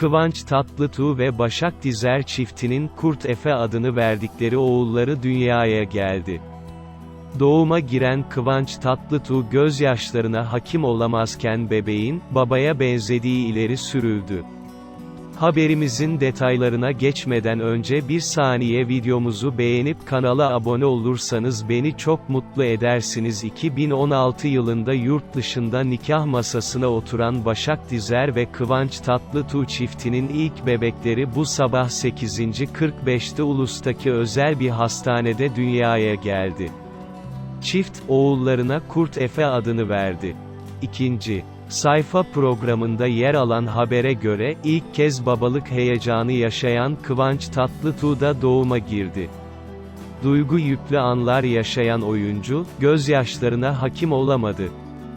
Kıvanç Tatlıtuğ ve Başak Dizer çiftinin Kurt Efe adını verdikleri oğulları dünyaya geldi. Doğuma giren Kıvanç Tatlıtuğ gözyaşlarına hakim olamazken bebeğin, babaya benzediği ileri sürüldü. Haberimizin detaylarına geçmeden önce bir saniye videomuzu beğenip kanala abone olursanız beni çok mutlu edersiniz. 2016 yılında yurt dışında nikah masasına oturan Başak Dizer ve Kıvanç Tatlıtuğ çiftinin ilk bebekleri bu sabah 8.45'te ulustaki özel bir hastanede dünyaya geldi. Çift, oğullarına Kurt Efe adını verdi. İkinci, sayfa programında yer alan habere göre, ilk kez babalık heyecanı yaşayan Kıvanç Tatlıtuğ da doğuma girdi. Duygu yüklü anlar yaşayan oyuncu, gözyaşlarına hakim olamadı.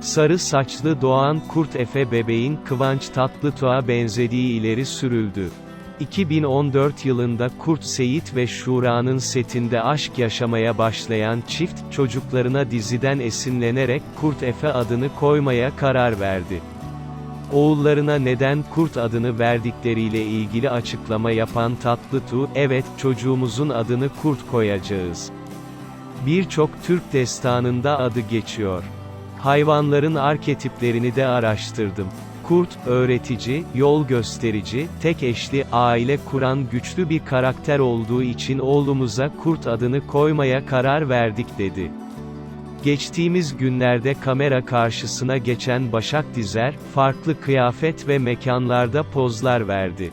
Sarı saçlı doğan Kurt Efe bebeğin Kıvanç Tatlıtuğ'a benzediği ileri sürüldü. 2014 yılında Kurt Seyit ve Şura'nın setinde aşk yaşamaya başlayan çift, çocuklarına diziden esinlenerek Kurt Efe adını koymaya karar verdi. Oğullarına neden Kurt adını verdikleriyle ilgili açıklama yapan Tatlıtuğ, evet, çocuğumuzun adını Kurt koyacağız. Birçok Türk destanında adı geçiyor. Hayvanların arketiplerini de araştırdım. Kurt, öğretici, yol gösterici, tek eşli, aile kuran güçlü bir karakter olduğu için oğlumuza Kurt adını koymaya karar verdik dedi. Geçtiğimiz günlerde kamera karşısına geçen Başak Dizer, farklı kıyafet ve mekanlarda pozlar verdi.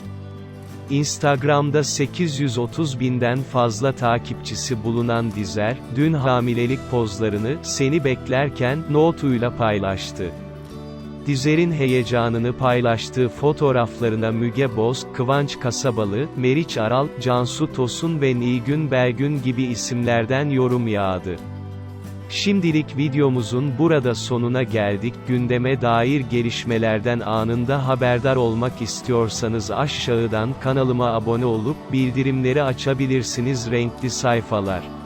Instagram'da 830 binden fazla takipçisi bulunan Dizer, dün hamilelik pozlarını, seni beklerken, notuyla paylaştı. Dizer'in heyecanını paylaştığı fotoğraflarına Müge Boz, Kıvanç Kasabalı, Meriç Aral, Cansu Tosun ve Nilgün Belgün gibi isimlerden yorum yağdı. Şimdilik videomuzun burada sonuna geldik. Gündeme dair gelişmelerden anında haberdar olmak istiyorsanız aşağıdan kanalıma abone olup bildirimleri açabilirsiniz renkli sayfalar.